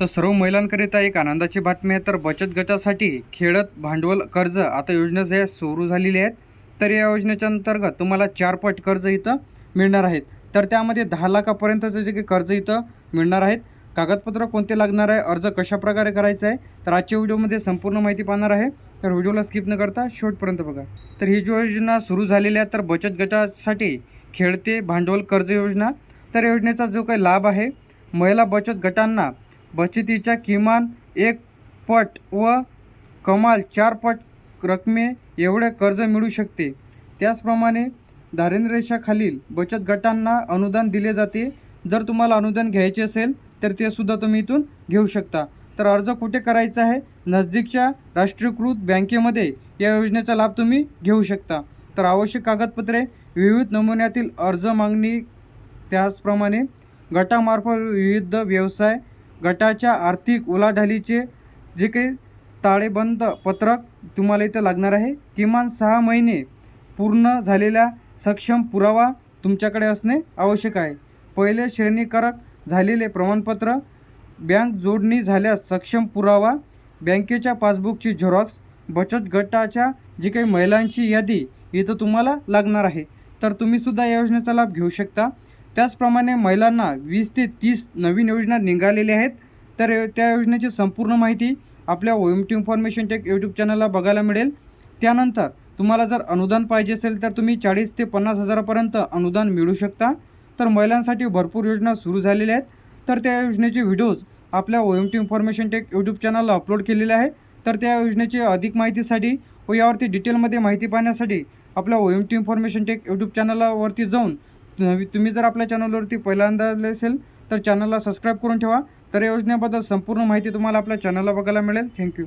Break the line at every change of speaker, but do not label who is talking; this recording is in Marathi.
तर सर्व महिलांकरिता एक आनंदाची बातमी आहे. तर बचत गटासाठी खेळत भांडवल कर्ज आता योजना जे सुरू झालेली आहेत तर या योजनेच्या अंतर्गत तुम्हाला चारपट कर्ज इथं मिळणार आहेत. तर त्यामध्ये दहा लाखापर्यंतचं जे काही कर्ज इथं मिळणार आहेत कागदपत्र कोणते लागणार आहे अर्ज कशाप्रकारे करायचं करायचा आहे तर आजच्या व्हिडिओमध्ये संपूर्ण माहिती पाहणार आहे. तर व्हिडिओला स्किप न करता शेवटपर्यंत बघा. तर ही जी योजना सुरू झालेली आहे तर बचत गटासाठी खेळते भांडवल कर्ज योजना तर योजनेचा जो काही लाभ आहे महिला बचत गटांना बचतीच्या किमान एक पट व कमाल चार पट रकमे एवढे कर्ज मिळू शकते. त्याचप्रमाणे दारिद्र्य रेषाखालील बचत गटांना अनुदान दिले जाते. जर तुम्हाला अनुदान घ्यायचे असेल तर ते सुद्धा तुम्ही इथून घेऊ शकता. तर अर्ज कुठे करायचा आहे? नजदीकच्या राष्ट्रीयकृत बँकेमध्ये या योजनेचा लाभ तुम्ही घेऊ शकता. तर आवश्यक कागदपत्रे विविध नमुन्यातील अर्ज मागणी त्याचप्रमाणे गटामार्फत विविध व्यवसाय गटाच्या आर्थिक उलाढालीचे जे काही ताळेबंद पत्रक तुम्हाला इथं लागणार आहे किमान सहा महिने पूर्ण झालेला सक्षम पुरावा तुमच्याकडे असणे आवश्यक आहे. पहिले श्रेणीकारक झालेले प्रमाणपत्र बँक जोडणी झाल्यास सक्षम पुरावा बँकेच्या पासबुकची झेरॉक्स बचत गटाच्या जी काही महिलांची यादी इथं तुम्हाला लागणार आहे. तर तुम्हीसुद्धा या योजनेचा लाभ घेऊ शकता. त्याचप्रमाणे महिलांना वीस ते तीस नवीन योजना निघालेल्या आहेत. तर त्या योजनेची संपूर्ण माहिती आपल्या O M T information tech YouTube चॅनलला बघायला मिळेल. त्यानंतर तुम्हाला जर अनुदान पाहिजे असेल तर तुम्ही चाळीस ते पन्नास हजारापर्यंत अनुदान मिळू शकता. तर महिलांसाठी भरपूर योजना सुरू झालेल्या आहेत. तर त्या योजनेचे व्हिडिओज आपल्या O M T information tech YouTube चॅनलला अपलोड केलेले आहे तर त्या योजनेची अधिक माहितीसाठी व यावरती डिटेलमध्ये माहिती पाहण्यासाठी आपल्या O M T information tech YouTube चॅनलावरती जाऊन तुम्ही जर आपल्या चॅनलवरती पहिल्यांदा आले असेल तर चॅनलला सबस्क्राईब करून ठेवा. तर या योजनेबद्दल संपूर्ण माहिती तुम्हाला आपल्या चॅनलला बघायला मिळेल. थँक्यू